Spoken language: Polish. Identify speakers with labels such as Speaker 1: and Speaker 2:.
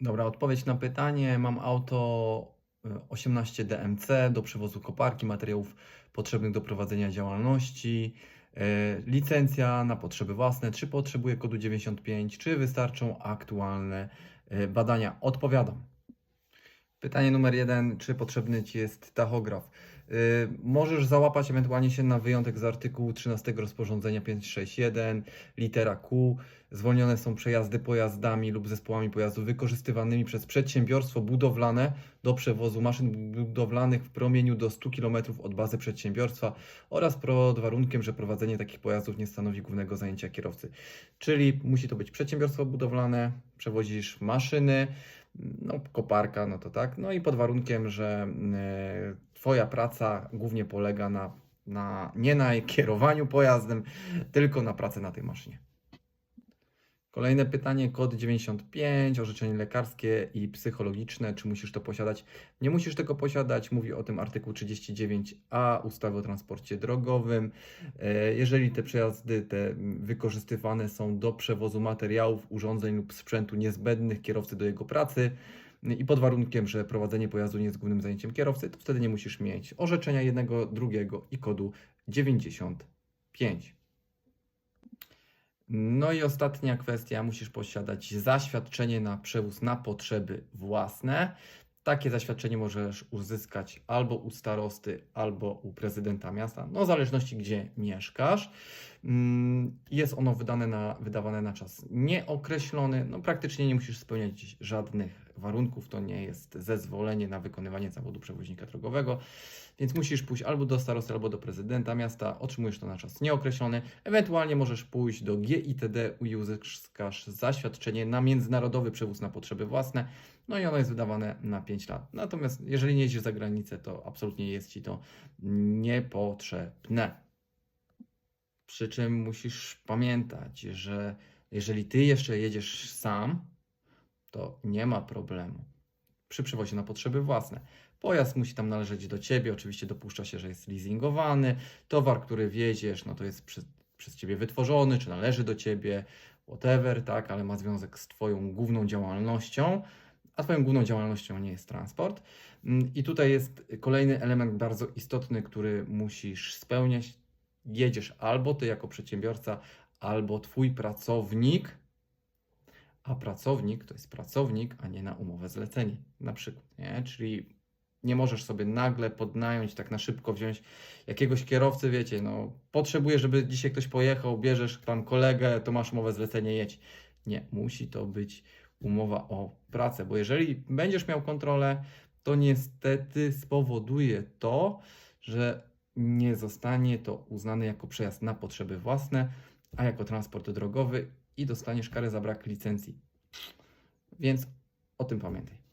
Speaker 1: Dobra, odpowiedź na pytanie. Mam auto y, 18 DMC do przewozu koparki, materiałów potrzebnych do prowadzenia działalności. y, Licencja na potrzeby własne. Czy potrzebuję kodu 95? Czy wystarczą aktualne y, badania? Odpowiadam. Pytanie numer jeden, czy potrzebny Ci jest tachograf? Yy, możesz załapać ewentualnie się na wyjątek z artykułu 13 rozporządzenia 561, litera Q. Zwolnione są przejazdy pojazdami lub zespołami pojazdów wykorzystywanymi przez przedsiębiorstwo budowlane do przewozu maszyn budowlanych w promieniu do 100 km od bazy przedsiębiorstwa oraz pod warunkiem, że prowadzenie takich pojazdów nie stanowi głównego zajęcia kierowcy. Czyli musi to być przedsiębiorstwo budowlane, przewozisz maszyny, no, koparka, no to tak. No i pod warunkiem, że e, Twoja praca głównie polega na, na nie na kierowaniu pojazdem, tylko na pracy na tej maszynie. Kolejne pytanie, kod 95, orzeczenie lekarskie i psychologiczne, czy musisz to posiadać? Nie musisz tego posiadać, mówi o tym artykuł 39a ustawy o transporcie drogowym. E, Jeżeli te przejazdy te wykorzystywane są do przewozu materiałów, urządzeń lub sprzętu niezbędnych kierowcy do jego pracy i pod warunkiem, że prowadzenie pojazdu nie jest głównym zajęciem kierowcy, to wtedy nie musisz mieć orzeczenia jednego, drugiego i kodu 95. No i ostatnia kwestia, musisz posiadać zaświadczenie na przewóz na potrzeby własne. Takie zaświadczenie możesz uzyskać albo u starosty, albo u prezydenta miasta, no w zależności gdzie mieszkasz. Mm, Jest ono wydane na, wydawane na czas nieokreślony, no praktycznie nie musisz spełniać żadnych warunków, to nie jest zezwolenie na wykonywanie zawodu przewoźnika drogowego, więc musisz pójść albo do starosty, albo do prezydenta miasta, otrzymujesz to na czas nieokreślony, ewentualnie możesz pójść do GITD i uzyskasz zaświadczenie na międzynarodowy przewóz na potrzeby własne, no i ono jest wydawane na 5 lat. Natomiast jeżeli nie jeździsz za granicę, to absolutnie jest Ci to niepotrzebne. Przy czym musisz pamiętać, że jeżeli Ty jeszcze jedziesz sam, to nie ma problemu przy przewozie na potrzeby własne. Pojazd musi tam należeć do Ciebie, oczywiście dopuszcza się, że jest leasingowany, towar, który wieziesz, no to jest przez, Ciebie wytworzony, czy należy do Ciebie, whatever, tak, ale ma związek z Twoją główną działalnością, a Twoją główną działalnością nie jest transport. Mm, I tutaj jest kolejny element bardzo istotny, który musisz spełniać. Jedziesz albo Ty jako przedsiębiorca, albo Twój pracownik, a pracownik to jest pracownik, a nie na umowę zlecenie, na przykład, nie? Czyli nie możesz sobie nagle podnająć, tak na szybko wziąć jakiegoś kierowcy, wiecie, no potrzebujesz, żeby dzisiaj ktoś pojechał, bierzesz tam kolegę, to masz umowę zlecenie, jedź. Nie, musi to być umowa o pracę, bo jeżeli będziesz miał kontrolę, to niestety spowoduje to, że nie zostanie to uznane jako przejazd na potrzeby własne, a jako transport drogowy i dostaniesz karę za brak licencji. Więc o tym pamiętaj.